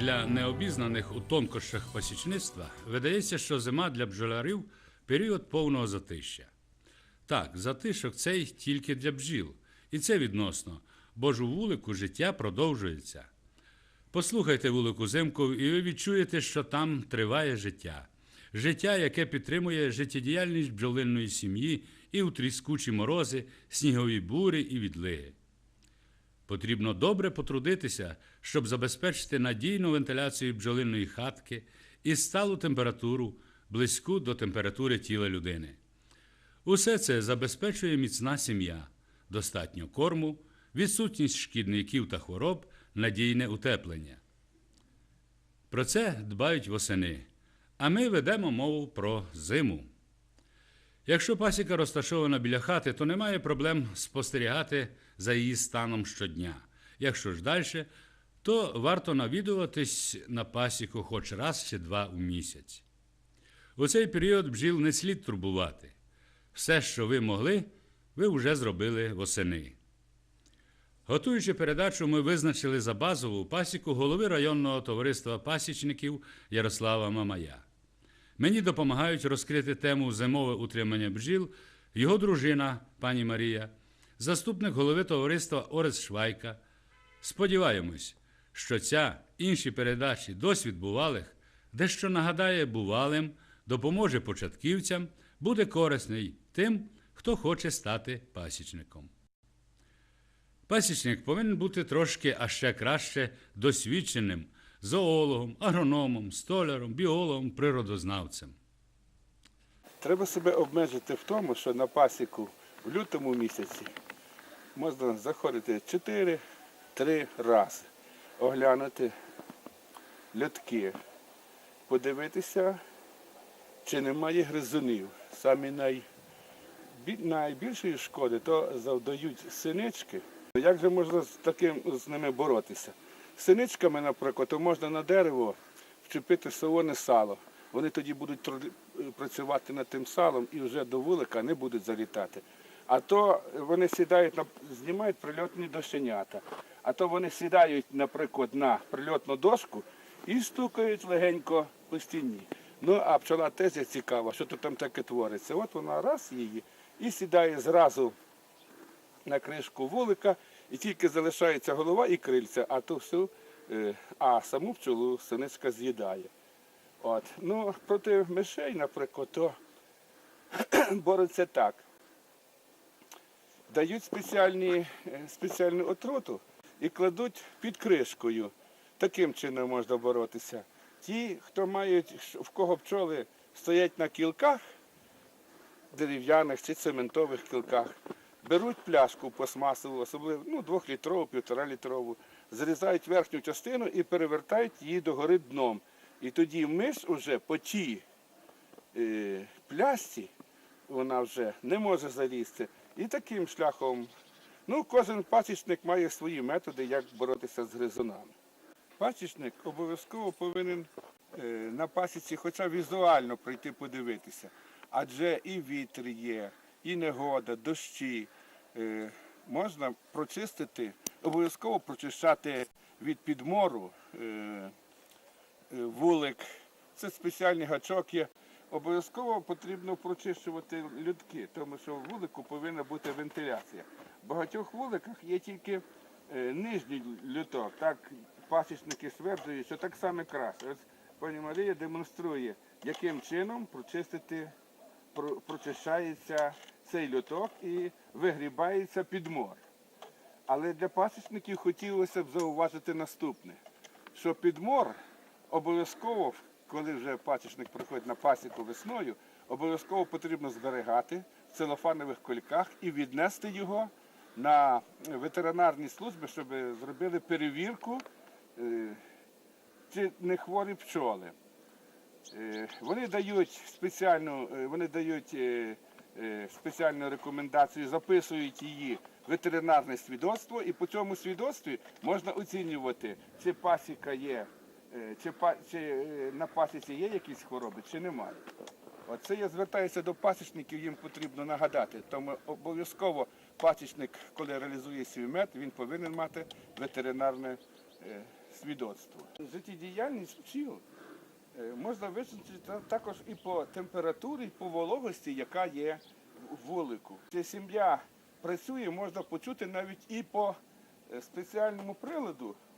Для необізнаних у тонкощах пасічництва видається, що зима для бджолярів період повного затища. Так, затишок цей тільки для бджіл, і це відносно, бо ж у вулику життя продовжується. Послухайте вулику зимку, і ви відчуєте, що там триває життя. Життя, яке підтримує життєдіяльність бджолинної сім'ї і у тріскучі морози, снігові бурі і відлиги. Потрібно добре потрудитися, щоб забезпечити надійну вентиляцію бджолиної хатки і сталу температуру, близьку до температури тіла людини. Усе це забезпечує міцна сім'я, достатньо корму, відсутність шкідників та хвороб, надійне утеплення. Про це дбають восени, а ми ведемо мову про зиму. Якщо пасіка розташована біля хати, то немає проблем спостерігати за її станом щодня. Якщо ж далі, то варто навідуватись на пасіку хоч раз чи два у місяць. У цей період бджіл не слід турбувати. Все, що ви могли, ви вже зробили восени. Готуючи передачу, ми визначили за базову пасіку голови районного товариства пасічників Ярослава Мамая. Мені допомагають розкрити тему зимове утримання бджіл його дружина пані Марія, заступник голови товариства Орес Швайка. Сподіваємось, що ця інші передачі досвід бувалих, дещо нагадає бувалим, допоможе початківцям, буде корисний тим, хто хоче стати пасічником. Пасічник повинен бути трошки, а ще краще досвідченим зоологом, агрономом, столяром, біологом, природознавцем. Треба себе обмежити в тому, що на пасіку в лютому місяці можна заходити 4-3 рази, оглянути льотки, подивитися, чи немає гризунів. Самі най... найбільшої шкоди то завдають синички. Як же можна з таким з ними боротися? Синичками, наприклад, то можна на дерево вчепити солоне сало. Вони тоді будуть працювати над тим салом і вже до вулика не будуть залітати. А то вони сідають на знімають прильотні дощенята. А то вони сідають, наприклад, на прильотну дошку і стукають легенько по стіні. Ну а пчола теж цікава, що тут там таке твориться. От вона раз її і сідає зразу на кришку вулика, і тільки залишається голова і крильця, а ту всю, е, а саму пчолу синичка з'їдає. От. Ну, проти мишей, наприклад, то борються так. Дають спеціальні, е, спеціальну отруту і кладуть під кришкою. Таким чином можна боротися. Ті, хто мають, в кого пчоли стоять на кілках, дерев'яних чи цементових кілках, беруть пляшку пластмасову, особливо ну, двохлітрову, півторалітрову, зрізають верхню частину і перевертають її догори дном. І тоді миш уже по тій е, пляшці вона вже не може залізти. І таким шляхом, ну, кожен пасічник має свої методи, як боротися з гризунами. Пасічник обов'язково повинен е, на пасіці хоча візуально прийти подивитися. Адже і вітер є, і негода, дощі. Е, можна прочистити, обов'язково прочищати від підмору е, вулик. Це спеціальний гачок є. Обов'язково потрібно прочищувати людки, тому що в вулику повинна бути вентиляція. В багатьох вуликах є тільки е, нижній люток. Так пасічники стверджують, що так само краще. Ось пані Марія демонструє, яким чином прочистити, прочищається цей люток і вигрібається підмор. Але для пасічників хотілося б зауважити наступне, що підмор обов'язково, коли вже пасічник приходить на пасіку весною, обов'язково потрібно зберігати в целофанових кольках і віднести його на ветеринарні служби, щоб зробили перевірку, е, чи не хворі пчоли. Е, Вони дають спеціальну, е, вони дають спеціальну рекомендацію, записують її ветеринарне свідоцтво, і по цьому свідоцтві можна оцінювати, чи пасіка є, чи, чи е, на пасіці є якісь хвороби, чи немає. Оце я звертаюся до пасічників, їм потрібно нагадати. Тому обов'язково пасічник, коли реалізує свій мед, він повинен мати ветеринарне е, свідоцтво. Життєдіяльність пчіл е, можна визначити також і по температурі, і по вологості, яка є в вулику. Ця сім'я працює, можна почути навіть і по е, спеціальному приладу, е,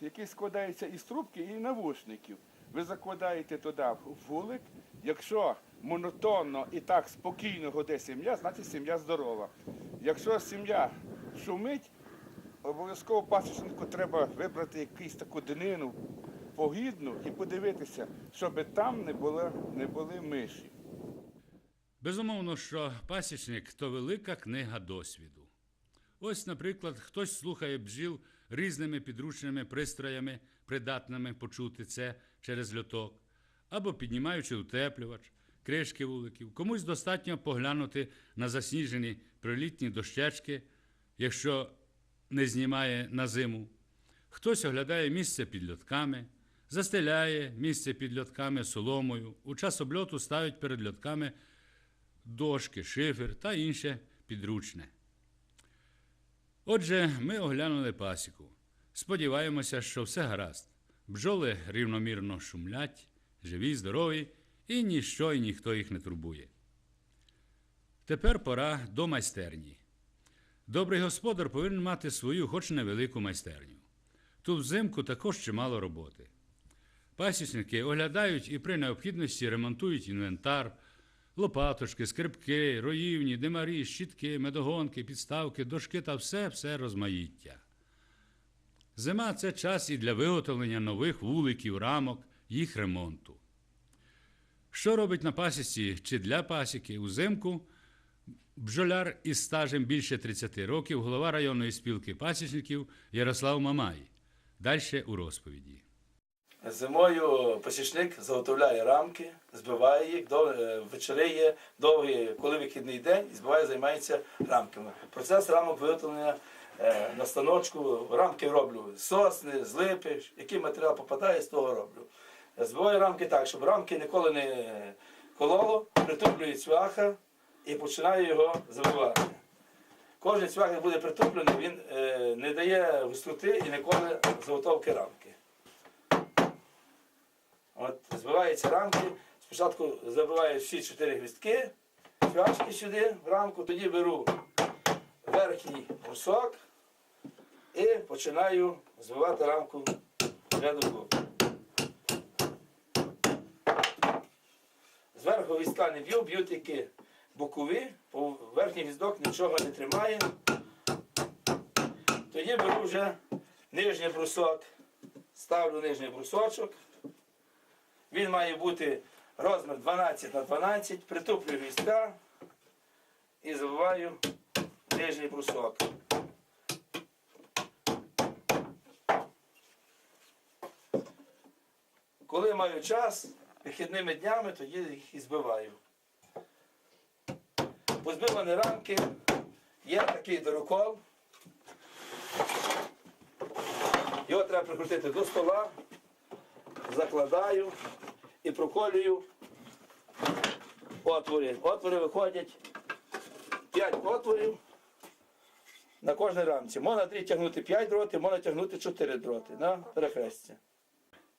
який складається із трубки і навушників. Ви закладаєте туди вулик. Якщо монотонно і так спокійно годе сім'я, значить сім'я здорова. Якщо сім'я шумить, обов'язково пасічнику треба вибрати якусь таку днину погідну і подивитися, щоб там не було, не були миші. Безумовно, що пасічник то велика книга досвіду. Ось, наприклад, хтось слухає бджіл різними підручними пристроями, придатними почути це через льоток, або піднімаючи утеплювач, кришки вуликів. Комусь достатньо поглянути на засніжені прилітні дощечки, якщо не знімає на зиму. Хтось оглядає місце під льотками, застеляє місце під льотками соломою, у час обльоту ставить перед льотками дошки, шифер та інше підручне. Отже, ми оглянули пасіку. Сподіваємося, що все гаразд. Бджоли рівномірно шумлять, живі, здорові, і ніщо і ніхто їх не турбує. Тепер пора до майстерні. Добрий господар повинен мати свою, хоч невелику майстерню. Тут взимку також чимало роботи. Пасічники оглядають і при необхідності ремонтують інвентар, лопаточки, скрипки, роївні, димарі, щітки, медогонки, підставки, дошки та все-все розмаїття. Зима це час і для виготовлення нових вуликів, рамок, їх ремонту. Що робить на пасіці чи для пасіки узимку? Бджоляр із стажем більше 30 років, голова районної спілки пасічників Ярослав Мамай. Дальше у розповіді. Зимою посічник заготовляє рамки, збиває їх, до, е, вечори довгий, коли вихідний день, і збиває, займається рамками. Процес рамок виготовлення е, на станочку, рамки роблю сосни, з липи, який матеріал попадає, з того роблю. Збиваю рамки так, щоб рамки ніколи не кололо, притуплюю цвяха і починаю його забивати. Кожен цвях, буде притуплений, він е, не дає густоти і ніколи заготовки рамки. От, збиваються рамки. Спочатку забиваю всі чотири гвіздки, цвяшки сюди в рамку, тоді беру верхній брусок і починаю збивати рамку вже до. Зверху гвіздка не б'ю, б'ю тільки бокові, бо верхній гвіздок нічого не тримає. Тоді беру вже нижній брусок, ставлю нижній брусочок. Він має бути розмір 12 на 12, притуплю війська і забиваю нижній брусок. Коли маю час, вихідними днями, тоді їх і збиваю. Позбивані рамки, є такий дирокол. Його треба прикрутити до стола закладаю і проколюю отвори. Отвори виходять 5 отворів на кожній рамці. Можна дріт тягнути 5 дротів, можна тягнути 4 дроти на перехресті.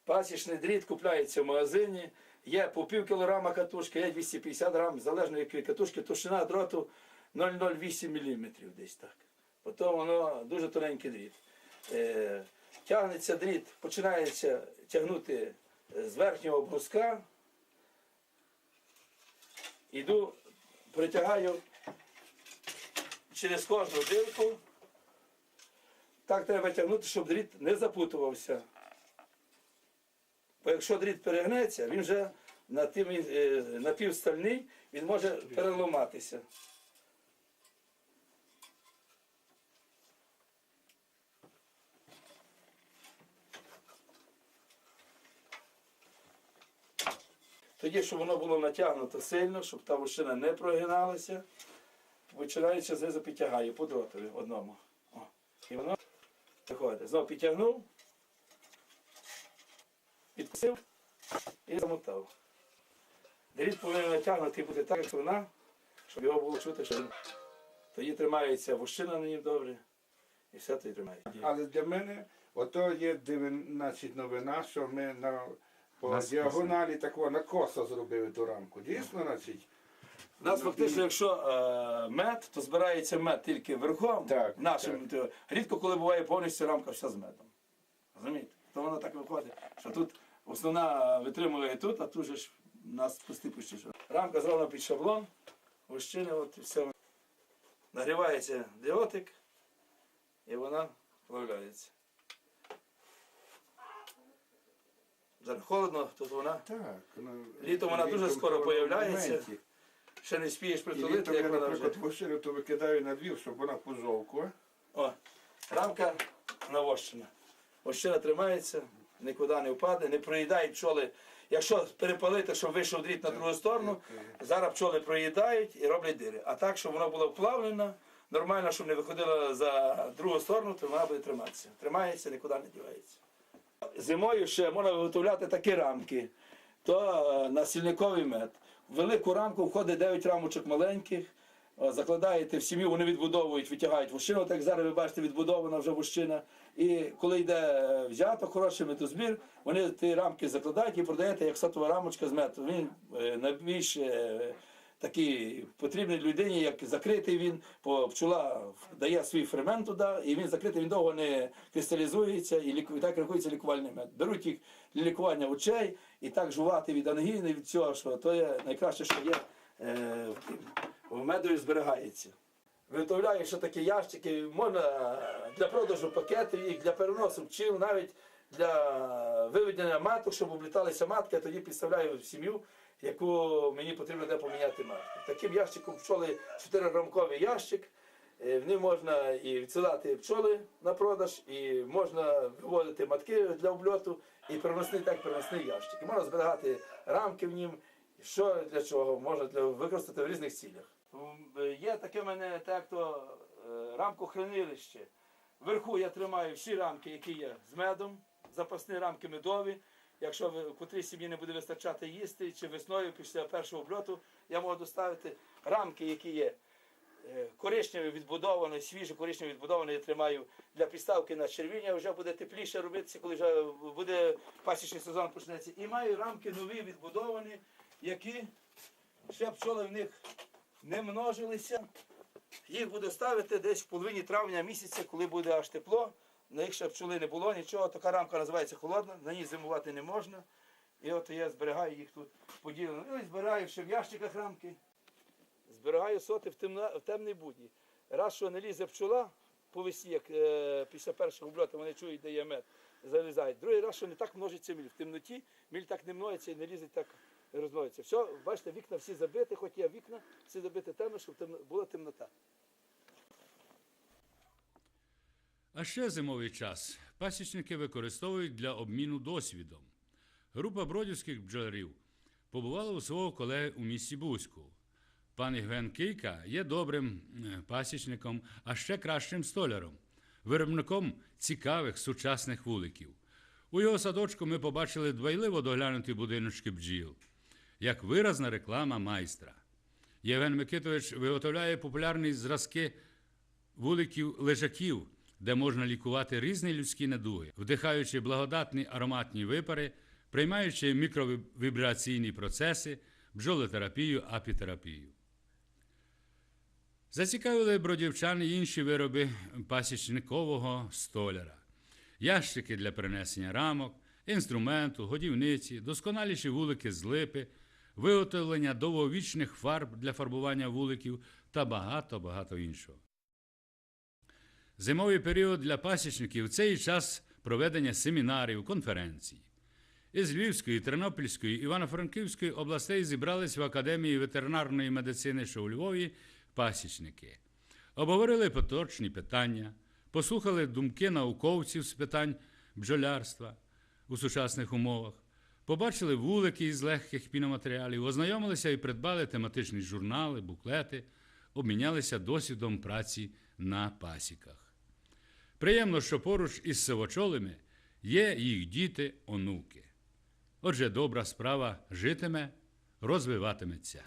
Пасічний дріт купляється в магазині. Є по пів кілограма катушки, є 250 грам, залежно якої катушки, товщина дроту 0,08 мм десь так. Потім воно дуже тоненький дріт. Е, тягнеться дріт, починається тягнути з верхнього бруска. Іду, притягаю через кожну дирку. Так треба тягнути, щоб дріт не запутувався. Бо якщо дріт перегнеться, він вже е, напівстальний, він може переламатися. Тоді, щоб воно було натягнуто сильно, щоб та вощина не прогиналася, починаючи знизу підтягаю по дротові одному. О. І воно виходить. Знову підтягнув, підкусив і замотав. Дріт повинен натягнути бути так, як вона, щоб його було чути, що тоді тримається вощина на ній добре. І все тоді тримається. Але для мене Ото є дивин, значить, новина, що ми на, по Нас діагоналі такого на косо зробили ту рамку. Дійсно, значить. У нас фактично, якщо е, мед, то збирається мед тільки верхом. Так, нашим, то рідко коли буває повністю рамка вся з медом. Розумієте? То воно так виходить, що тут основна витримує тут, а тут же ж у нас пусти що. Рамка зроблена під шаблон, вощини, от і все. Нагрівається діотик, і вона плавляється. Зараз холодно, тут вона. Так. Ну, Літом вона дуже скоро появляється. моменті. Ще не спієш І притулити, літом я, як вона вже. наприклад, вощину то викидаю на двір, щоб вона позовкла. О, рамка навощена. Вощина тримається, нікуди не впаде, не проїдають пчоли. Якщо перепалити, щоб вийшов дріт на другу сторону, зараз пчоли проїдають і роблять дири. А так, щоб вона була вплавлена, нормально, щоб не виходила за другу сторону, то вона буде триматися. Тримається, нікуди не дівається. Зимою ще можна виготовляти такі рамки, то е, на сільниковий мед. В велику рамку входить 9 рамочок маленьких, закладаєте в сім'ю, вони відбудовують, витягають вощину, так як зараз ви бачите, відбудована вже вощина. І коли йде е, взято хороший медозбір, вони ті рамки закладають і продаєте як сатова рамочка з меду. Він е, найбільш е, такий потрібний людині, як закритий він, бо пчола дає свій фермент туди, і він закритий, він довго не кристалізується і ліку- так рахується лікувальний мед. Беруть їх для лікування очей і так жувати від ангіни, від цього, що то є найкраще, що є е, в медові зберігається. Виготовляю, що такі ящики можна для продажу пакетів, їх для переносу пчіл, навіть для виведення маток, щоб обліталися матки, я тоді підставляю сім'ю, яку мені потрібно де поміняти матку. Таким ящиком пчоли 4-рамковий ящик. Е, В ним можна і відсилати пчоли на продаж, і можна виводити матки для обльоту, і переносний так переносний ящик. І можна зберігати рамки в нім, що для чого можна для використати в різних цілях. Є таке в мене так то е, рамкохранилище. Вверху я тримаю всі рамки, які є з медом, запасні рамки медові. Якщо ви, котрій сім'ї не буде вистачати їсти, чи весною після першого обльоту, я можу доставити рамки, які є е, коричневі відбудовані, свіжі коричневі відбудовані, я тримаю для підставки на червіння, вже буде тепліше робитися, коли вже буде пасічний сезон почнеться. І маю рамки нові відбудовані, які ще пчоли в них не множилися. Їх буду ставити десь в половині травня місяця, коли буде аж тепло. На їх ще пчоли не було, нічого. Така рамка називається холодна, на ній зимувати не можна. І от я зберігаю їх тут поділено. Ну і збираю ще в ящиках рамки. Зберігаю соти в, темна, в темній будні. Раз, що не лізе пчола по весні, як е, після першого обльоту вони чують, де є мед, залізають. Другий раз, що не так множиться міль. В темноті міль так не множиться і не лізе так розмножиться. Все, бачите, вікна всі забиті, хоч є вікна, всі забиті темно, щоб була темнота. А ще зимовий час пасічники використовують для обміну досвідом. Група бродівських бджолярів побувала у свого колеги у місті Бузьку. Пан Євген Кийка є добрим е, пасічником, а ще кращим столяром, виробником цікавих сучасних вуликів. У його садочку ми побачили дбайливо доглянуті будиночки бджіл, як виразна реклама майстра. Євген Микитович виготовляє популярні зразки вуликів лежаків, де можна лікувати різні людські недуги, вдихаючи благодатні ароматні випари, приймаючи мікровібраційні процеси, бджолотерапію, апітерапію. Зацікавили бродівчан й інші вироби пасічникового столяра, ящики для принесення рамок, інструменту, годівниці, досконаліші вулики з липи, виготовлення довговічних фарб для фарбування вуликів та багато-багато іншого. Зимовий період для пасічників це і час проведення семінарів, конференцій. Із Львівської, Тернопільської, Івано-Франківської областей зібрались в Академії ветеринарної медицини, що у Львові, пасічники. Обговорили поточні питання, послухали думки науковців з питань бджолярства у сучасних умовах, побачили вулики із легких піноматеріалів, ознайомилися і придбали тематичні журнали, буклети, обмінялися досвідом праці на пасіках. Приємно, що поруч із сивочолими є їх діти, онуки. Отже, добра справа житиме, розвиватиметься.